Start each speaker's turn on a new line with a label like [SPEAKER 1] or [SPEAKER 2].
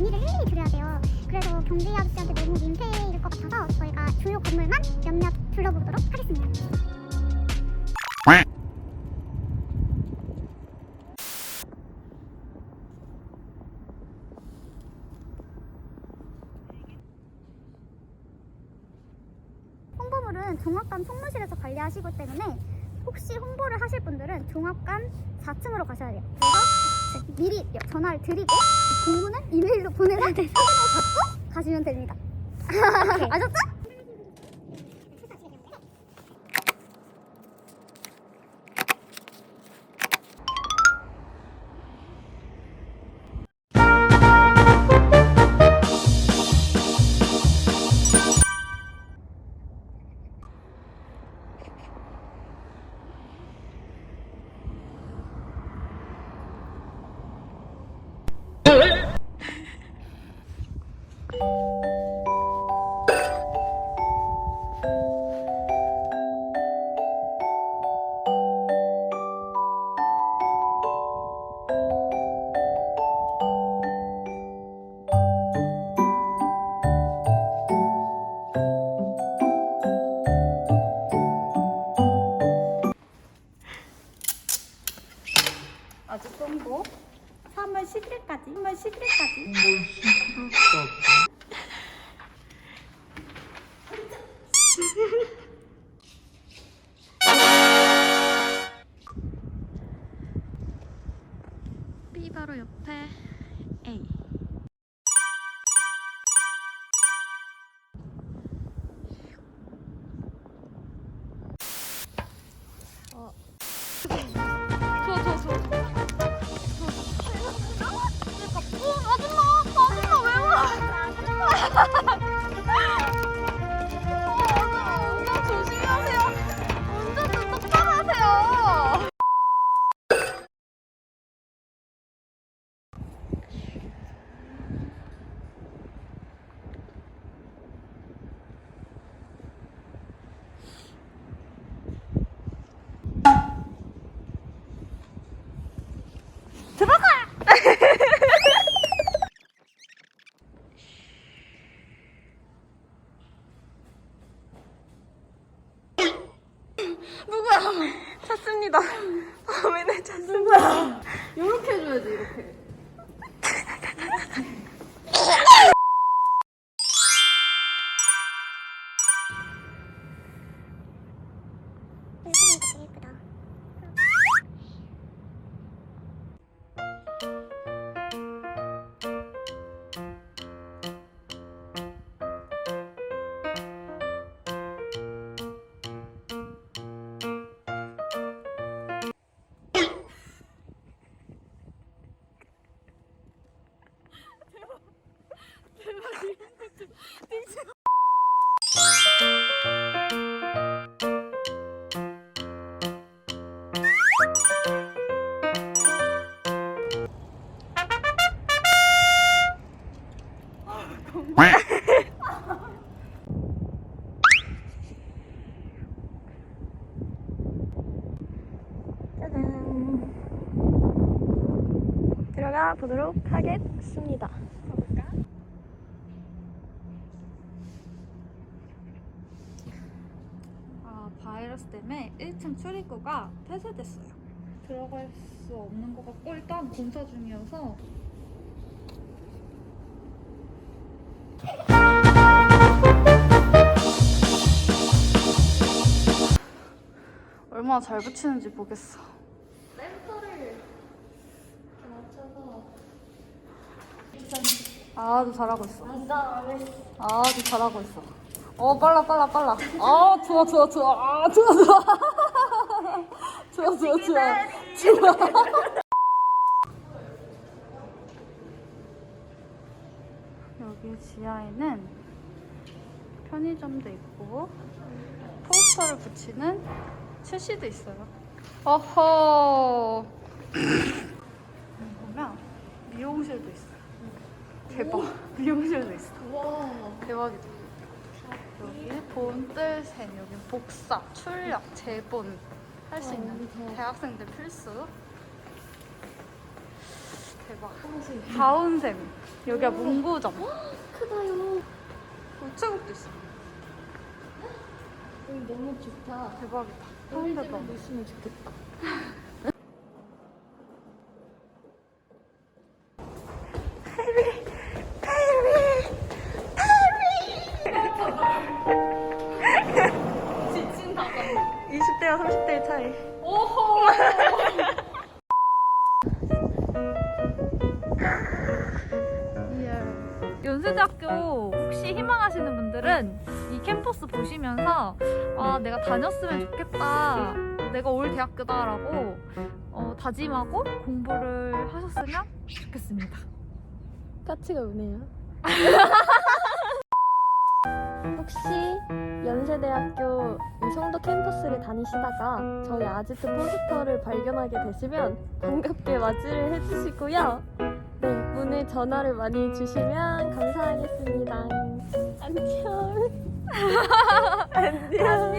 [SPEAKER 1] 일일이 드려야 돼요. 그래서 경비 아저씨한테 너무 민폐일 것 같아서 저희가 주요 건물만 몇몇 둘러보도록 하겠습니다. 홍보물은 종합관 총무실에서 관리하시기 때문에 혹시 홍보를 하실 분들은 종합관 4층으로 가셔야 돼요. 그래서 미리 전화를 드리고 공문은 이메일로 보내서 확인을 받고 가시면 됩니다. 아셨죠?
[SPEAKER 2] 아직 홍보 3월 10일까지 3월 10일까지
[SPEAKER 3] B 바로 옆에 A. 찾습니다. 범인을 찾습니다.
[SPEAKER 2] 이렇게 해줘야지 이렇게
[SPEAKER 3] 보도록 하겠습니다.
[SPEAKER 2] 아 바이러스 때문에 1층 출입구가 폐쇄됐어요. 들어갈 수 없는 것 같고 일단 공사 중이어서. 얼마나 잘 붙이는지 보겠어 아주 잘하고 있어. 아주 잘하고 있어. 어 빨라 빨라 빨라. 아 좋아 좋아 좋아. 아 좋아 좋아. 좋아 좋아 좋아. 좋아. 여기 지하에는 편의점도 있고 포스터를 붙이는 출시도 있어요. 어허. 보면 미용실도 있어. 대박. 미용실도 있어. 대박이다. 여기 본뜰센, 여기 복사, 출력, 재본 할 수 있는 대학생들 필수.
[SPEAKER 4] 대박. 가운샘. 여기가 문구점.
[SPEAKER 3] 크다요.
[SPEAKER 4] 우체국도 있어.
[SPEAKER 3] 여기 너무 좋다.
[SPEAKER 4] 대박이다.
[SPEAKER 3] 서울대가 있으면 좋겠다.
[SPEAKER 4] 연세대학교 혹시 희망하시는 분들은 이 캠퍼스 보시면서 아 내가 다녔으면 좋겠다 내가 올 대학교다라고 어, 다짐하고 공부를 하셨으면 좋겠습니다.
[SPEAKER 3] 까치가 우네요. 혹시 연세대학교 이 성도 캠퍼스를 다니시다가 저희 아지트 포스터를 발견하게 되시면 반갑게 맞이를 해주시고요. 네, 문의 전화를 많이 주시면 감사하겠습니다. 안녕.
[SPEAKER 4] 안녕.